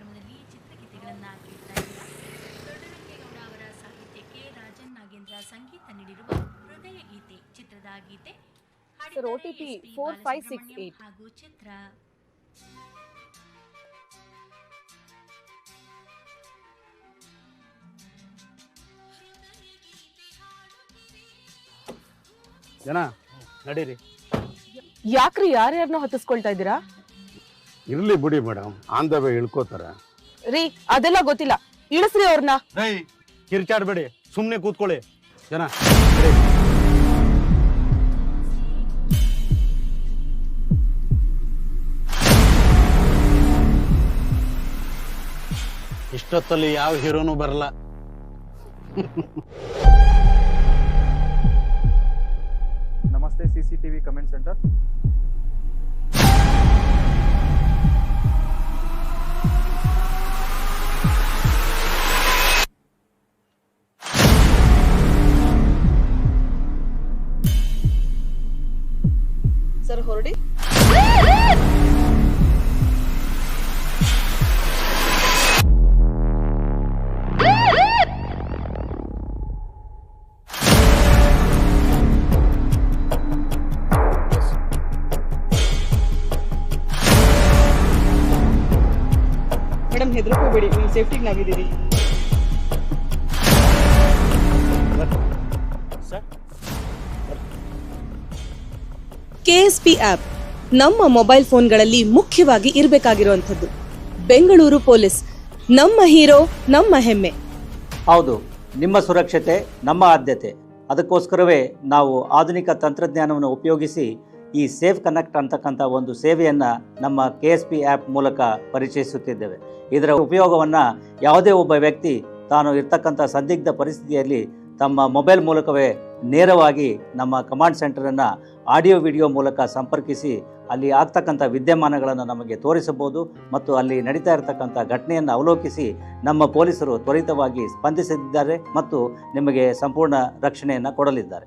ಕಾರ್ಯಕ್ರಮದಲ್ಲಿ ಚಿತ್ರಗೀತೆಗಳನ್ನು ಕೇಳ್ತಾ ದೊಡ್ಡರಂಗೇಗೌಡ ಅವರ ಸಾಹಿತ್ಯಕ್ಕೆ ರಾಜನ್ ನಾಗೇಂದ್ರ ಸಂಗೀತ ನೀಡಿರುವ ಹೃದಯ ಗೀತೆ ಚಿತ್ರದ ಗೀತೆ ಹಾಗೂ ಚಿತ್ರ. ಜನ ನಡೀರಿ. ಯಾಕ್ರಿ ಯಾರ್ಯಾರನ್ನ ಹತ್ತಿಸ್ಕೊಳ್ತಾ ಇದ್ದೀರಾ? ಇರ್ಲಿ ಬಿಡಿ ಮೇಡಮ್ ಆನ್ ದ ವೇ ಇಳ್ಕೋತಾರ. ರೀ ಅದೆಲ್ಲ ಗೊತ್ತಿಲ್ಲ. ಇಳಿಸ್ರಿ ಅವ್ರನ್ನ ರೈ ಕಿರ್ಚಾಡ್ಬೇಡಿ ಸುಮ್ಮನೆ ಕೂತ್ಕೊಳ್ಳಿ. ಜನ ಇಷ್ಟೊತ್ತಲ್ಲಿ ಯಾವ ಹೀರೋನು ಬರಲ್ಲ. ನಮಸ್ತೆ C C T V command centre. Sir ಹೊರಡಿ. ಮೇಡಮ್ ಹೆದರ್ಕೋಬೇಡಿ ನೀವು ಸೇಫ್ಟಿಗೆ ನಾವಿದ್ದೀರಿ. ಕೆಎಸ್ಪಿ ಆಪ್ ನಮ್ಮ ಮೊಬೈಲ್ ಫೋನ್ಗಳಲ್ಲಿ ಮುಖ್ಯವಾಗಿ ಇರಬೇಕಾಗಿರುವಂಥದ್ದು. ಬೆಂಗಳೂರು ಪೊಲೀಸ್, ನಮ್ಮ ಹೀರೋ, ನಮ್ಮ ಹೆಮ್ಮೆ. ಹೌದು, ನಿಮ್ಮ ಸುರಕ್ಷತೆ, ನಮ್ಮ ಆದ್ಯತೆ. ಅದಕ್ಕೋಸ್ಕರವೇ ನಾವು ಆಧುನಿಕ ತಂತ್ರಜ್ಞಾನವನ್ನು ಉಪಯೋಗಿಸಿ ಈ ಸೇಫ್ ಕನೆಕ್ಟ್ ಅಂತಕ್ಕಂಥ ಒಂದು ಸೇವೆಯನ್ನು ನಮ್ಮ ಕೆ ಎಸ್ ಪಿ ಆ್ಯಪ್ ಮೂಲಕ ಪರಿಚಯಿಸುತ್ತಿದ್ದೇವೆ. ಇದರ ಉಪಯೋಗವನ್ನು ಯಾವುದೇ ಒಬ್ಬ ವ್ಯಕ್ತಿ ತಾನು ಇರ್ತಕ್ಕಂಥ ಸಂದಿಗ್ಧ ಪರಿಸ್ಥಿತಿಯಲ್ಲಿ ತಮ್ಮ ಮೊಬೈಲ್ ಮೂಲಕವೇ ನೇರವಾಗಿ ನಮ್ಮ ಕಮಾಂಡ್ ಸೆಂಟರನ್ನು ಆಡಿಯೋ ವಿಡಿಯೋ ಮೂಲಕ ಸಂಪರ್ಕಿಸಿ ಅಲ್ಲಿ ಆಗ್ತಕ್ಕಂಥ ವಿದ್ಯಮಾನಗಳನ್ನು ನಮಗೆ ತೋರಿಸಬಹುದು ಮತ್ತು ಅಲ್ಲಿ ನಡೀತಾ ಇರತಕ್ಕಂಥ ಘಟನೆಯನ್ನು ಅವಲೋಕಿಸಿ ನಮ್ಮ ಪೊಲೀಸರು ತ್ವರಿತವಾಗಿ ಸ್ಪಂದಿಸಿದ್ದಾರೆ ಮತ್ತು ನಿಮಗೆ ಸಂಪೂರ್ಣ ರಕ್ಷಣೆಯನ್ನು ಕೊಡಲಿದ್ದಾರೆ.